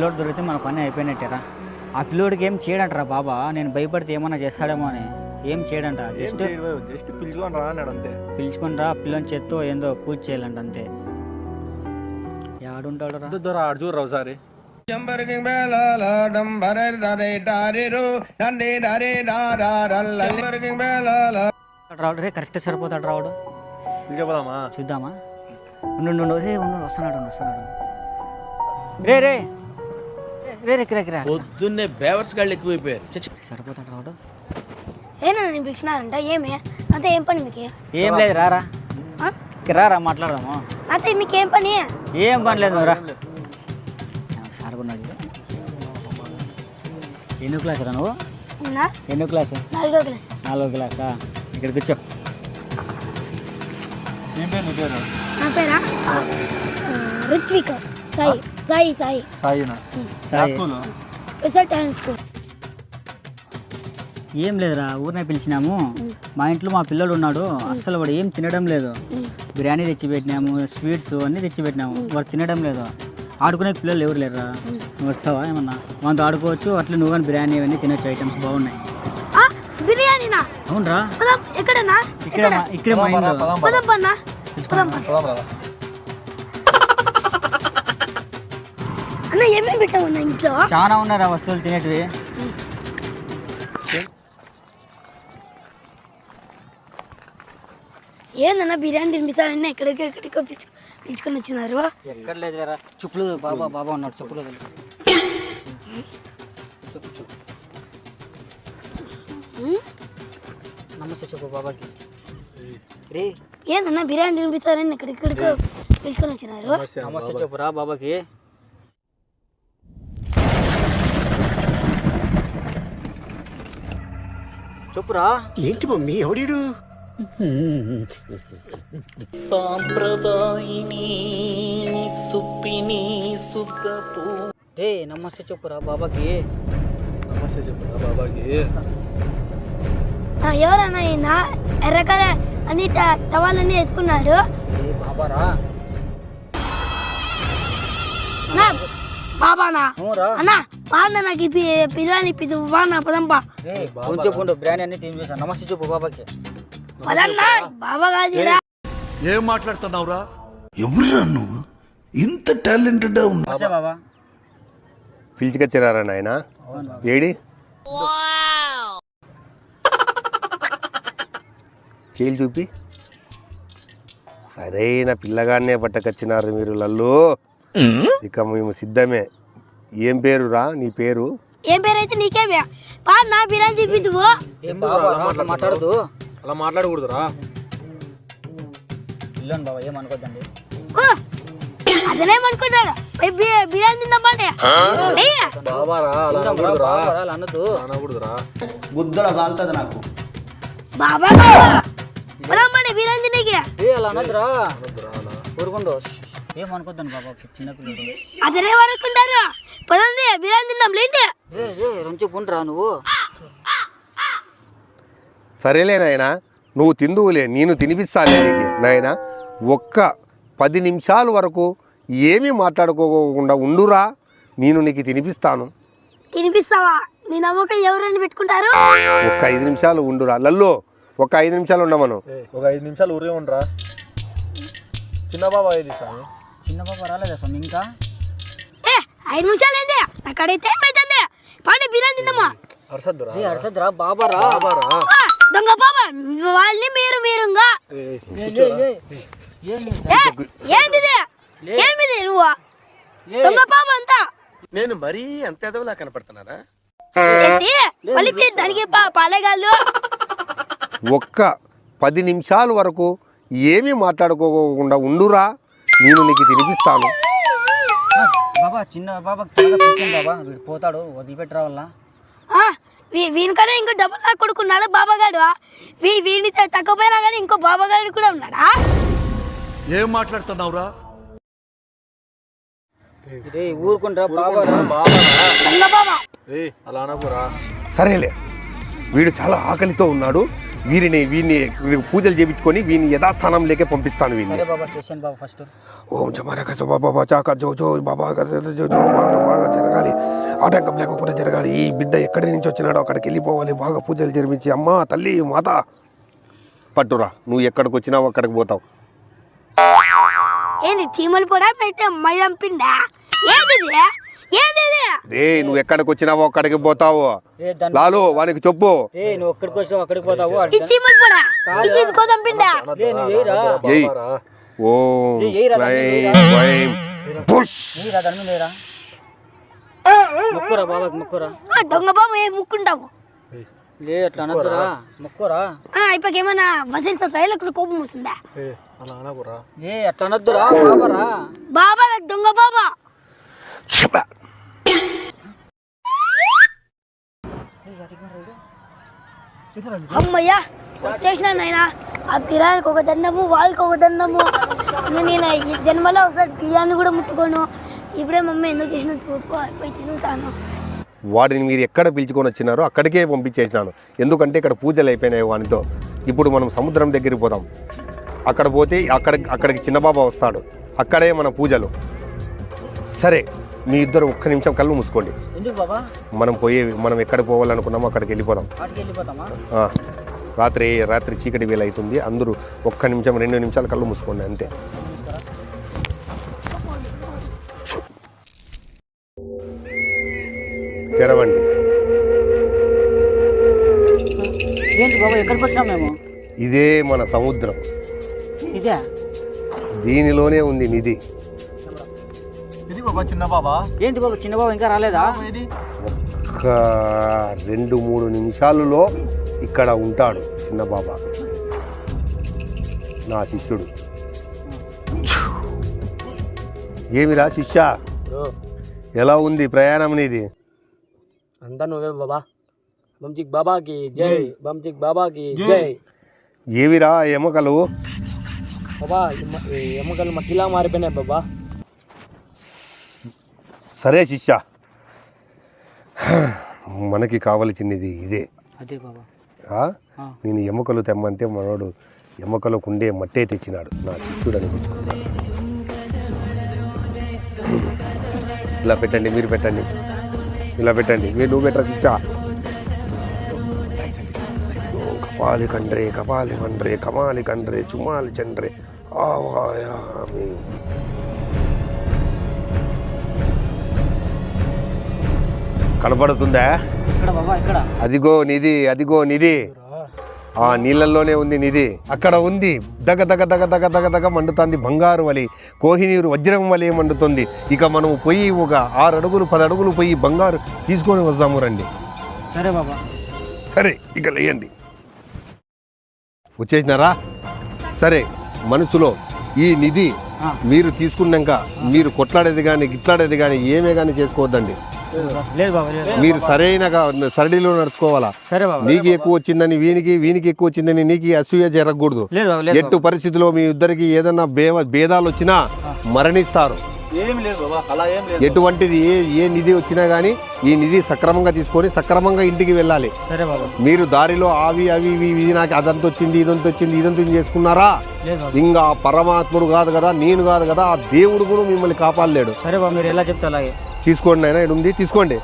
పిల్లోడు దొరికితే మన పని అయిపోయినట్టేరా. ఆ పిల్లోడికి ఏం చేయడంటరా బాబా? నేను భయపడితే ఏమన్నా చేస్తాడేమో అని. ఏం చేయడంట జస్ట్ జస్ట్ పిలుచుకొని రా అన్నాడు అంతే. పిలుచుకొని రా పిల్లని చేత్తో ఏందో పూజ చేయాలంట అంతే. యాడుంటాడు రా ఆడు చూడరా ఒకసారి. రావుడు. రే కరెక్ట్ సరిపోతాడు రావుడు. చూద్దామా? ఉండు ఉండు, ఉండు. రే ఉండు వస్తున్నాడు వస్తున్నాడు. రే రే! పొద్దున్నే బేవర్స్ గాళ్ళు ఎక్కువైపోయారు. చచ్చి సరిపోతాడు రావుడు ఏనా నేను పిలిచినారంట ఏమి? అంతే ఏం పని మీకు? ఏం లేదు రారా. రారా మాట్లాడదాము? అంతే మీకేం పని? ఏం పని లేదు నువ్వు రా. సార్ ఉన్నాడు చూడు. ఎన్నో క్లాస్ రా నువ్వు? ఎన్నో క్లాస్? నాలుగో క్లాస్. నాలుగో క్లాసా ఇక్కడ కూర్చో. ఏం పేరు నీ పేరు? రుత్విక సాయి సాయి సాయి. సాయినా? సాయి స్కూల్? స్కూల్. ఏం లేదురా ఊరినే పిలిచినాము. మా ఇంట్లో మా పిల్లడు ఉన్నాడు అస్సలు వాడు ఏం తినడం లేదు. బిర్యానీ తెచ్చిపెట్టినాము స్వీట్స్ అన్నీ తెచ్చిపెట్టినాము వాడు తినడం లేదు. ఆడుకునే పిల్లలు ఎవరు లేరురా? నువ్వు వస్తావా ఏమన్నా? మనతో ఆడుకోవచ్చు అట్లా నువ్వు కానీ బిర్యానీ అవన్నీ తినొచ్చు ఐటమ్స్ బాగున్నాయి. ఆ, బిర్యానీనా? అవునరా. ఇక్కడ ఇక్కడే మా ఇంట్లో. అన్న ఏమేమి పెట్టామన్నా ఇంట్లో? చాలా ఉన్నారా వస్తువులు తినేటివి? ఏందన్నా బిర్యానీ తినిపిస్తారని ఎక్కడికి ఎక్కడికో పిలుచు పిలుచుకొని వచ్చినారు. ఎక్కడ లేదురా చెప్పులు బాబా బాబా ఉన్నాడు చెప్పులు. చెప్పు నమస్తే చెప్పు బాబాకి. రే. ఏందన్నా బిర్యానీ తినిపిస్తారని ఎక్కడికెక్కడికో పిలుచుకొని వచ్చినారు? నమస్తే చెప్పు రా బాబాకి. చెప్పురా. ఏంటి మమ్మీ ఎవడీడు సాంప్రదాయిని సుప్పిని సుద్దపు రే నమస్తే చెప్పురా బాబాకి. నమస్తే చెప్పు బాబాకి. ఆ, ఎవరన్నా ఈయన? ఎర్రకర అన్ని ట- టవాలన్నీ వేసుకున్నాడు. ఏ బాబారా? నా బాబానా? అన్నా నాకు బిర్యానీ పిదు బాగున్నా పదంపా కొంచెం బిర్యానీ అన్ని తినిపిస్తాను నమస్తే చెప్పు బాబాకి. పదన్నా బాబా కాదురా ఏం మాట్లాడుతున్నావురా? ఎవరురా నువ్వు? ఇంత టాలెంటెడ్ ఉన్నా నమస్తే బాబా. పిలిచికొచ్చినారా నాయన? ఏడి? చేలు చూపి. సరైన పిల్లగాన్నే పట్టకొచ్చినారు మీరు లల్లు. ఇక మేము సిద్ధమే. ఏం పేరురా నీ పేరు? ఏం పేరైతే నీకేమే పా నా బిర్యానీ తిప్పిద్దువు. ఏం బాబా అట్లా మాట్లాడదు. అలా మాట్లాడకూడదురా. ఇల్లు బాబా ఏమనుకోద్దండి ఓ, అతనేమనుకుంటాడు పోయి బి- బిర్యానీ తిందామంటే బాబారా అలా బాబా, అలా అనొద్దు. అనకూడదురా. బాబా బాబా. పదమ్మండి బిర్యానీ తినేకి. ఏ అలా అనొద్దురా. ఊరుకుండు. ఏమనుకోద్దండి బాబా చిన్నపిల్లడు అతనేమనుకుంటారు పదండి బిర్యానీ లేండి. రంచి పుండ్రా నువ్వు? సరేలే నాయన నువ్వు తిందువులే నేను తినిపిస్తాలే నీకు. నాయన ఒక్క పది నిమిషాల వరకు ఏమీ మాట్లాడుకోకుండా ఉండురా నేను నీకు తినిపిస్తాను. తినిపిస్తావా? నీ నమ్మకం ఎవరైనా పెట్టుకుంటారు? ఒక్క ఐదు నిమిషాలు ఉండురా. లల్లు ఒక ఐదు నిమిషాలు ఉండమను. ఒక ఐదు నిమిషాలు ఊరే ఉండరా? చిన్న బాబా ఏది స్వామి చిన్న బాబా రాలేదా స్వామి? ఇంకా? ఏ ఐదు నిమిషాలు ఏంది? నాకడైతే ఏమైతుంది? పాండి బిర్యానీ తిందామా? అరసద్దురా రే అరసద్రా బాబా రా బాబారా? ఆ, దొంగ బాబా వాళ్ళని మీరు మీరుగా. ఏ, ఏందిది ఏమిది నువ్వు? దొంగ బాబా అంతా? నేను మరీ అంత ఎదవలా కనపడుతున్నారా మళ్ళీ దానికి పాలేగాళ్ళు. ఒక్క పది నిమిషాల వరకు ఏమీ మాట్లాడుకోకుండా ఉండురా. నేను నీకు తినిపిస్తాను. బాబా చిన్న బాబా త్వరగా పిలిచాను బాబా. వీడు పోతాడు వదిలిపెట్టరా వల్ల ఆ, వీ- వీనికన్నా ఇంకో డబ్బులు నా కొడుకున్నాడు బాబాగాడు. వీ వీడిని తక్కువపోయినా కానీ ఇంకో బాబాగాడు కూడా ఉన్నాడా? ఏం మాట్లాడుతున్నావురా? రే ఊరుకుంటా బాబా ఏ అలా అనకురా. సరేలే. వీడు చాలా ఆకలితో ఉన్నాడు. వీరిని వీరిని పూజలు చేయించుకొని వీరిని యథాస్థానం లేకే పంపిస్తాను వీరిని. బాబా స్టేషన్ బాబా ఫస్ట్. ఓం జమరక శుభ బాబా చాక జో జో బాబా జో జో బాగా బాగా జరగాలి. ఆటంకం లేకుండా జరగాలి. ఈ బిడ్డ ఎక్కడి నుంచి వచ్చినాడో అక్కడికి వెళ్ళిపోవాలి. బాగా పూజలు జరిపించి అమ్మా తల్లి మాత. పట్టురా నువ్వు ఎక్కడికి వచ్చినావు అక్కడికి పోతావు. ఏంటి చీమలు కూడా పెట్టే ఏంటిది ఏంటిది రే నువ్వు ఎక్కడికి వచ్చినావో అక్కడికి పోతావు? లాలు వానికి చెప్పు. ఏ నువ్వు వచ్చావు అక్కడికి పోతావు ఓం మొక్కురా బాబాకి మొక్కురా. ఆ, దొంగ బాబు ఏ ముక్కుంటావు? లే అట్లా అనొద్దురా. మొక్కురా. ఏమైనా వసంత కోపం వస్తుందా? ఏ అలా అనకురా ఏ అట్లా అనొద్దురా బాబారా బాబా దొంగ బాబా చెప్ప. అమ్మయ్యా వచ్చేసినా నాయన. ఆ బిర్యానీకి ఒక దండము వాళ్ళకి ఒక దండము. నేను ఈ జన్మలో ఒకసారి బిర్యానీ కూడా ముట్టుకోను. ఇప్పుడే మమ్మీ ఎందుకు చేసిన పోయి తింటాను వాడిని మీరు ఎక్కడ పిలుచుకొని వచ్చినారో అక్కడికే పంపించేసినాను. ఎందుకంటే ఇక్కడ పూజలు అయిపోయినాయి వానితో. ఇప్పుడు మనం సముద్రం దగ్గరికి పోదాం. అక్కడ పోతే అక్కడ అక్కడికి చిన్నబాబా వస్తాడు. అక్కడే మన పూజలు. సరే. మీ ఇద్దరు ఒక్క నిమిషం కళ్ళు మూసుకోండి. మనం పోయే మనం ఎక్కడ పోవాలనుకున్నామో అక్కడికి వెళ్ళిపోదాం. రాత్రి రాత్రి చీకటి వేళ అవుతుంది అందరూ ఒక్క నిమిషం రెండు నిమిషాలు కళ్ళు మూసుకోండి అంతే. తెరవండి. ఇదే మన సముద్రం. దీనిలోనే ఉంది నిధి. బాబా చిన్న బాబా? ఏంటి బాబా చిన్న బాబా ఇంకా రాలేదా? ఇది ఒక్క రెండు మూడు నిమిషాలలో ఇక్కడ ఉంటాడు చిన్న బాబా. నా శిష్యుడు. ఏమిరా శిష్య? ఎలా ఉంది ప్రయాణం నీది? అంతా నువ్వే బాబా. బంచిక్ బాబాకి జై బంచిక్ బాబాకి జై. ఏవిరా ఎముకలు? బాబా ఎముకలు మట్టిలా మారిపోయినాయి బాబా. సరే శిష్య. మనకి కావలసినది ఇదే. అదే బాబా. ఆ? నేను ఎముకలు తెమ్మంటే మనోడు ఎముకలకు ఉండే మట్టే తెచ్చినాడు. నా శిష్యుడు అనిపించుకున్నాడు ఇలా పెట్టండి మీరు పెట్టండి. ఇలా పెట్టండి. మీరు నువ్వు పెట్టరా శిష్య? కపాలి కండ్రే కపాలి కండ్రే కమాలి కండ్రే చుమాలి చండ్రే. ఆవాయామి ఇక్కడ అదిగో నిధి అదిగో నిధి. ఆ నీళ్ళల్లోనే ఉంది నిధి. అక్కడ ఉంది. దగ దగ దగ దగ దగ దగ మండుతుంది బంగారు వలి. కోహినీరు వజ్రం వలె మండుతుంది. ఇక మనము పోయి ఒక ఆరు అడుగులు పది అడుగులు పోయి బంగారు తీసుకొని వస్తాము రండి. సరే బాబా. సరే ఇక లేయండి. వచ్చేసినారా? సరే మనసులో ఈ నిధి. మీరు తీసుకున్నాక మీరు కొట్లాడేది కానీ గిట్లాడేది కానీ ఏమే కానీ చేసుకోవద్దండి. లేదు బాబా లేదు మీరు సరైన సరళిలో నడుచుకోవాలా? సరే బాబా నీకు ఎక్కువ వచ్చిందని వీనికి వీనికి ఎక్కువ వచ్చిందని నీకు అసూయ జరగకూడదు. ఎట్టు పరిస్థితిలో మీ ఇద్దరికి ఏదన్నా భేదాలు వచ్చినా మరణిస్తారు. ఏం లేదు బాబా అలా ఏం లేదు. ఎటువంటిది ఏ ఏ నిధి వచ్చినా కానీ ఈ నిధి సక్రమంగా తీసుకొని సక్రమంగా ఇంటికి వెళ్ళాలి. సరే బాబా. మీరు దారిలో అవి అవి ఇవి ఇవి నాకు అదంత వచ్చింది ఇదంత వచ్చింది ఇదంత చేసుకున్నారా? ఇంకా పరమాత్ముడు కాదు కదా నేను కాదు కదా ఆ దేవుడు కూడా మిమ్మల్ని కాపాడలేడు. సరే బాబా మీరు ఎలా చెప్తే అలాగే. తీసుకోండి అయినా ఇక్కడ ఉంది తీసుకోండి.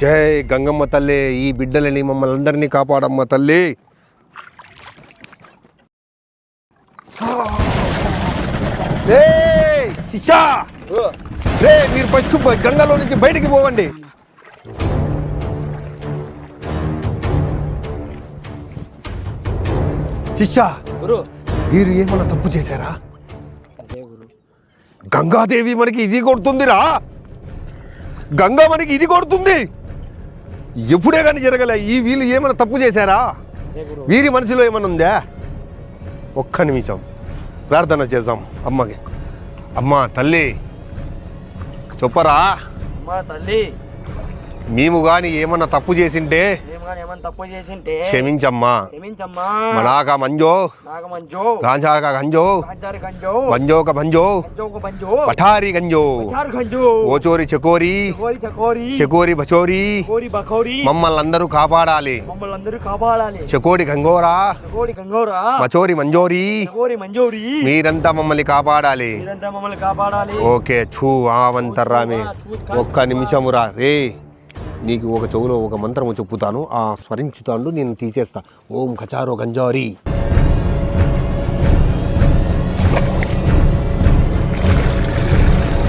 జై గంగమ్మ తల్లి ఈ బిడ్డలని మమ్మల్ని అందరినీ కాపాడమ్మ తల్లి. ఏయ్, రే మీరు ఫస్ట్ పోయి గంగలో నుంచి బయటికి పోవండి. శిష్యా మీరు ఏమన్నా తప్పు చేశారా? గంగాదేవి మనకి ఇది కొడుతుందిరా. గంగా మనకి ఇది కొడుతుంది. ఎప్పుడే కానీ జరగలే ఈ వీళ్ళు ఏమైనా తప్పు చేశారా? వీరి మనసులో ఏమైనా ఉందా? ఒక్క నిమిషం. ప్రార్థన చేద్దాం. అమ్మకి. అమ్మ తల్లి. చెప్పరా. తల్లి. మేము కానీ ఏమన్నా తప్పు చేసింటే క్షమించమ్మా. మనాక మంజో. గాంజాక గంజో. గంజోకు బంజో. పఠారి గంజో. చారు గంజో. ఓచోరి చకోరి. చకోరి బచోరి. మమ్మల్ని అందరూ కాపాడాలి. చకోడి గంగోరా. చకోరి గంగోరా. మచోరి మంజోరి. చకోరి మంజోరి. మీరంతా మమ్మల్ని కాపాడాలి. మీరంతా మమ్మల్ని కాపాడాలి. ఓకే చూ ఆవంతర్రామే ఒక్క నిమిషమురా రే. నీకు ఒక చెవులో ఒక మంత్రము చెప్పుతాను. ఆ స్మరించుతాండు నేను తీసేస్తా. ఓం కచారో గంజారి.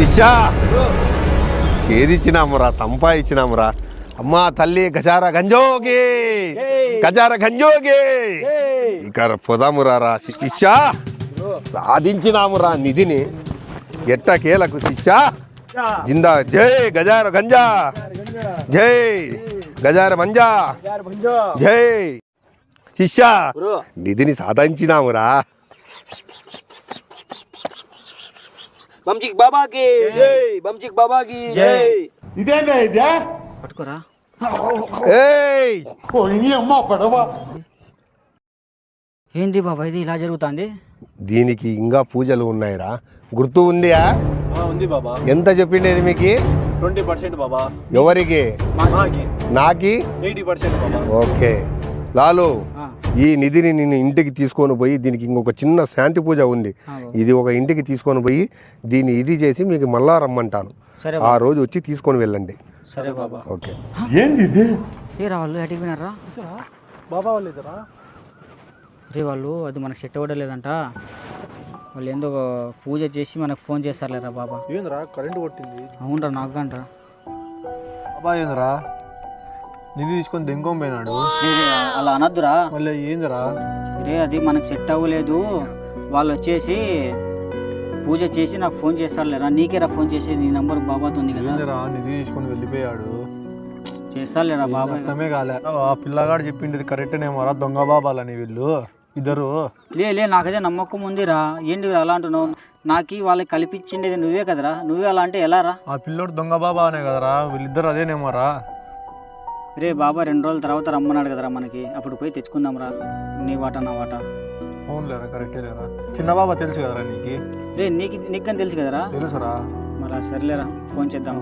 ఇషా తంపా ఇచ్చినామురా అమ్మా తల్లి గజార గంజోగి! గజార గంజోగి! ఇక్కడ పొదామురా శిష్యా సాధించినామురా నిధిని. ఎట్టకేలకు శిష్యా జిందా. జై గజార గంజా. జై గజార మంజా. జై శిష్యా. నిధిని సాధించినామురా. బంచిక్ బాబాకి. జై. బంచిక్ బాబాకి. జై. పట్టుకోరా. ఏయ్. ఏంది బాబా ఇది? ఇలా జరుగుతుంది? దీనికి ఇంకా పూజలు ఉన్నాయిరా. గుర్తు ఉందియా? ఆ, ఉంది బాబా. ఎంత చెప్పిండేది మీకు? ట్వంటీ పర్సెంట్ బాబా. ఎవరికి? నాకి. ఎయిటీ పర్సెంట్ బాబా. ఓకే. లాలు ఈ నిధిని నేను ఇంటికి తీసుకొని పోయి దీనికి ఇంకొక చిన్న శాంతి పూజ ఉంది. ఇది ఒక ఇంటికి తీసుకొని పోయి దీన్ని ఇది చేసి మీకు మళ్ళా రమ్మంటాను. సరే ఆ రోజు వచ్చి తీసుకొని వెళ్ళండి. సరే బాబా. ఓకే. ఏ రా వాళ్ళు ఎటుకు వినారా బాబా వాళ్ళు ఇద్దరా? రే వాళ్ళు అది మనకు సెట్ అవ్వడలేదంట వాళ్ళు ఏందో పూజ చేసి మనకు ఫోన్ చేస్తారులేరా బాబా. ఏందిరా కరెంట్ కొట్టింది? అవునరా నాకు గంటరా బాబా ఏందిరా? నిధి తీసుకొని దెంగం పోయినాడు. అలా అనద్దురా. మళ్ళీ ఏందిరా? రే అది మనకు సెట్ అవ్వలేదు. వాళ్ళు వచ్చేసి పూజ చేసి నాకు ఫోన్ చేస్తారులేరా? నీకేరా ఫోన్ చేసి నీ నంబర్ బాబాతో ఉంది కదా. ఏందిరా నిధి తీసుకొని వెళ్ళిపోయాడు. చేస్తారులేరా బాబాయ్ అర్థమే కాలే. ఆ పిల్లగాడు చెప్పిండేది కరెక్టేనేమోరా దొంగ బాబాలని వీళ్ళు. ఇద్దరు? లే లే నాకైతే నమ్మకం ఉందిరా. ఏంటి అలా అంటున్నావు? నాకు వాళ్ళకి కల్పించిండేది నువ్వే కదరా. నువ్వే అలా అంటే ఎలా రా? ఆ పిల్లోడు దొంగ బాబా అనే కదరా. వీళ్ళిద్దరు అదేనేమోరా రే. బాబా రెండు రోజుల తర్వాత రమ్మన్నాడు కదరా మనకి. అప్పుడు పోయి తెచ్చుకుందాం రా. నీ వాట నా వాట. అవునులేరా కరెక్టే లేరా? చిన్న బాబా తెలుసు కదరా నీకు? రే నీకు నీకు కానీ తెలుసు కదరా? తెలుసురా. మరి సర్లేరా ఫోన్ చేద్దాం.